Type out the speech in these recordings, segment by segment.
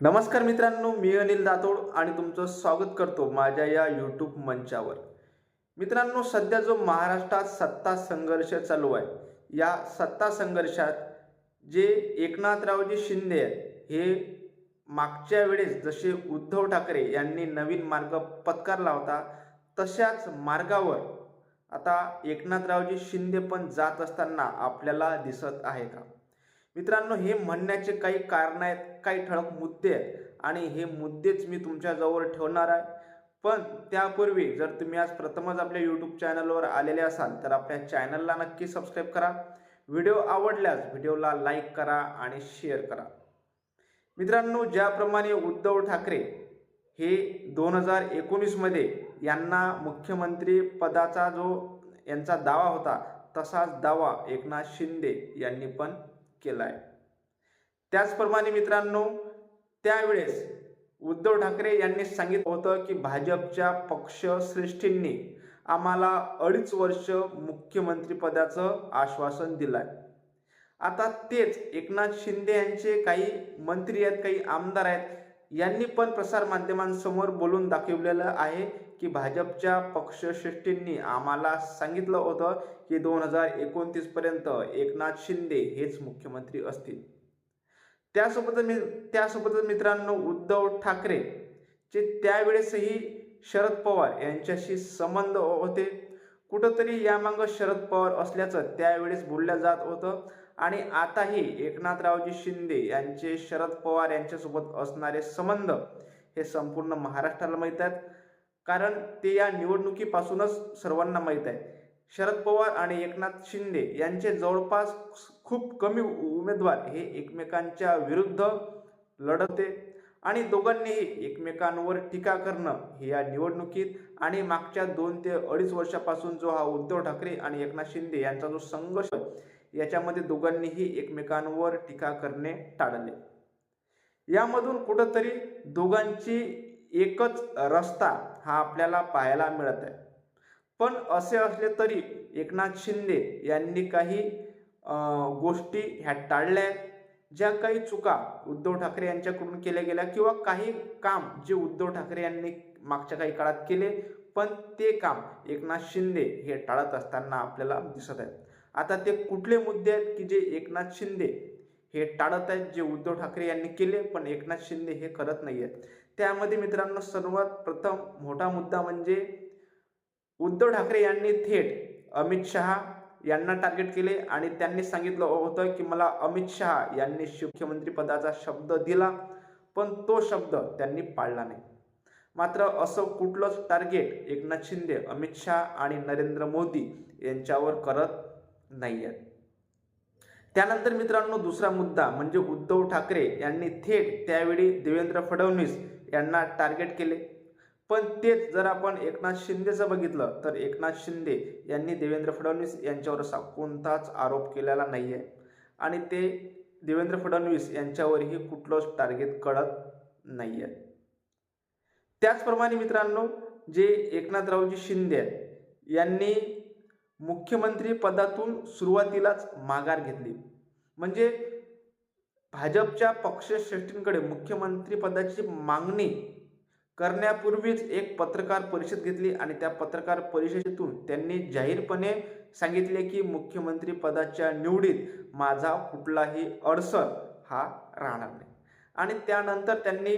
नमस्कार मित्रांनो मी अनिल दातोड आणि तुमचं स्वागत करतो माझ्या या यूट्यूब मंचावर. मित्रांनो सध्या जो महाराष्ट्रात सत्ता संघर्ष चालू आहे या सत्ता संघर्षात जे एकनाथरावजी शिंदे आहेत हे मागच्या वेळेस जसे उद्धव ठाकरे यांनी नवीन मार्ग पत्कारला होता तशाच मार्गावर आता एकनाथरावजी शिंदे पण जात असताना आपल्याला दिसत आहे का? मित्रांनो हे म्हणण्याचे काही कारण आहेत काही ठळक मुद्दे आहेत आणि हे मुद्देच मी तुमच्याजवळ ठेवणार आहे. पण त्यापूर्वी जर तुम्ही आज प्रथमच आपल्या यूट्यूब चॅनलवर आलेले असाल तर आपल्या चॅनलला नक्की सबस्क्राईब करा. व्हिडिओ आवडल्यास व्हिडिओला लाईक करा आणि शेअर करा. मित्रांनो ज्याप्रमाणे उद्धव ठाकरे हे दोन हजार एकोणीसमध्ये यांना मुख्यमंत्री पदाचा जो यांचा दावा होता तसाच दावा एकनाथ शिंदे यांनी पण केला आहे त्याचप्रमाणे मित्रांनो त्यावेळेस उद्धव ठाकरे यांनी सांगितलं होतं की भाजपच्या पक्षश्रेष्ठींनी आम्हाला अडीच वर्ष मुख्यमंत्रीपदाचं आश्वासन दिलं आहे आता तेच एकनाथ शिंदे यांचे काही मंत्री आहेत काही आमदार आहेत यांनी पण प्रसारमाध्यमांसमोर बोलून दाखवलेलं आहे की भाजपच्या पक्षश्रेष्ठींनी आम्हाला सांगितलं होतं की दोन हजार एकोणतीसपर्यंत एकनाथ शिंदे हेच मुख्यमंत्री असतील. त्यासोबतच मी त्यासोबतच मित्रांनो उद्धव ठाकरे जे त्यावेळेसही शरद पवार यांच्याशी संबंध होते. कुठंतरी यामागं शरद पवार असल्याचं त्यावेळेस बोलल्या जात होतं. आणि आताही एकनाथरावजी शिंदे यांचे शरद पवार यांच्यासोबत असणारे संबंध हे संपूर्ण महाराष्ट्राला माहीत आहेत. कारण ते या निवडणुकीपासूनच सर्वांना माहीत आहे शरद पवार आणि एकनाथ शिंदे यांचे जवळपास खूप कमी उमेदवार हे एकमेकांच्या विरुद्ध लढते आणि दोघांनीही एकमेकांवर टीका करणं हे या निवडणुकीत आणि मागच्या दोन ते अडीच वर्षापासून जो हा उद्धव ठाकरे आणि एकनाथ शिंदे यांचा जो संघर्ष याच्यामध्ये दोघांनीही एकमेकांवर टीका करणे टाळले. यामधून कुठंतरी दोघांची एकच रस्ता हा आपल्याला पाहायला मिळत आहे पण असे असले तरी एकनाथ शिंदे यांनी काही गोष्टी ह्या टाळल्या आहेत. ज्या काही चुका उद्धव ठाकरे यांच्याकडून केल्या गेल्या किंवा काही काम जे उद्धव ठाकरे यांनी मागच्या काही काळात केले पण ते काम एकनाथ शिंदे हे टाळत असताना आपल्याला दिसत आहेत. आता ते कुठले मुद्दे आहेत की जे एकनाथ शिंदे हे टाळत आहेत जे उद्धव ठाकरे यांनी केले पण एकनाथ शिंदे हे करत नाही आहेत? त्यामध्ये मित्रांनो सर्वात प्रथम मोठा मुद्दा म्हणजे उद्धव ठाकरे यांनी थेट अमित शहा यांना टार्गेट केले आणि त्यांनी सांगितलं होतं की मला अमित शहा यांनी मुख्यमंत्री पदाचा शब्द दिला पण तो शब्द त्यांनी पाळला नाही. मात्र असं कुठलंच टार्गेट एकनाथ शिंदे अमित शहा आणि नरेंद्र मोदी यांच्यावर करत नाही आहेत त्यानंतर मित्रांनो दुसरा मुद्दा म्हणजे उद्धव ठाकरे यांनी थेट त्यावेळी देवेंद्र फडणवीस यांना टार्गेट केले. पण तेच जर आपण एकनाथ शिंदेचं बघितलं तर एकनाथ शिंदे यांनी देवेंद्र फडणवीस यांच्यावर असा कोणताच आरोप केलेला नाही आहे आणि ते देवेंद्र फडणवीस यांच्यावरही कुठलंच टार्गेट कळत नाही आहे त्याचप्रमाणे मित्रांनो जे एकनाथरावजी शिंदे यांनी मुख्यमंत्री पदातून सुरुवातीलाच माघार घेतली. म्हणजे भाजपच्या पक्षश्रेष्ठींकडे मुख्यमंत्री पदाची मागणी करण्यापूर्वीच एक पत्रकार परिषद घेतली आणि त्या पत्रकार परिषदेतून त्यांनी जाहीरपणे सांगितले की मुख्यमंत्री पदाच्या निवडीत माझा कुठलाही अडसर हा राहणार नाही. आणि त्यानंतर त्यांनी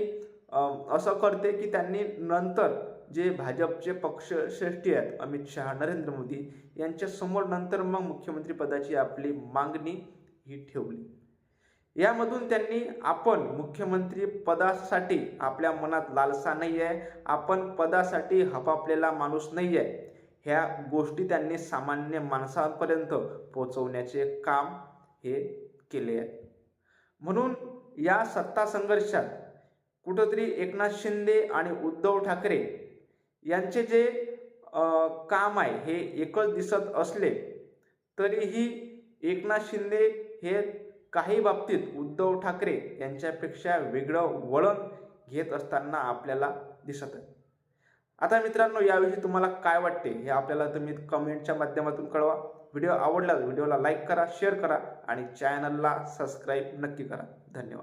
असं करते की त्यांनी नंतर जे भाजपचे पक्षश्रेष्ठी आहेत अमित शहा नरेंद्र मोदी यांच्यासमोर नंतर मग मुख्यमंत्रीपदाची आपली मागणी ही ठेवली. यामधून त्यांनी आपण मुख्यमंत्री पदासाठी आपल्या मनात लालसा नाही आहे आपण पदासाठी हपापलेला माणूस नाही आहे ह्या गोष्टी त्यांनी सामान्य माणसांपर्यंत पोचवण्याचे काम हे केले आहे. म्हणून या सत्ता संघर्षात कुठंतरी एकनाथ शिंदे आणि उद्धव ठाकरे यांचे जे काम आहे हे एकच दिसत असले तरीही एकनाथ शिंदे हे काही बाबतीत उद्धव ठाकरे यांच्यापेक्षा वेगळं वळण घेत असताना आपल्याला दिसत आहे. आता मित्रांनो याविषयी तुम्हाला काय वाटते हे आपल्याला तुम्ही कमेंटच्या माध्यमातून कळवा. व्हिडिओ आवडला व्हिडिओला लाईक करा शेअर करा आणि चॅनलला सबस्क्राईब नक्की करा. धन्यवाद.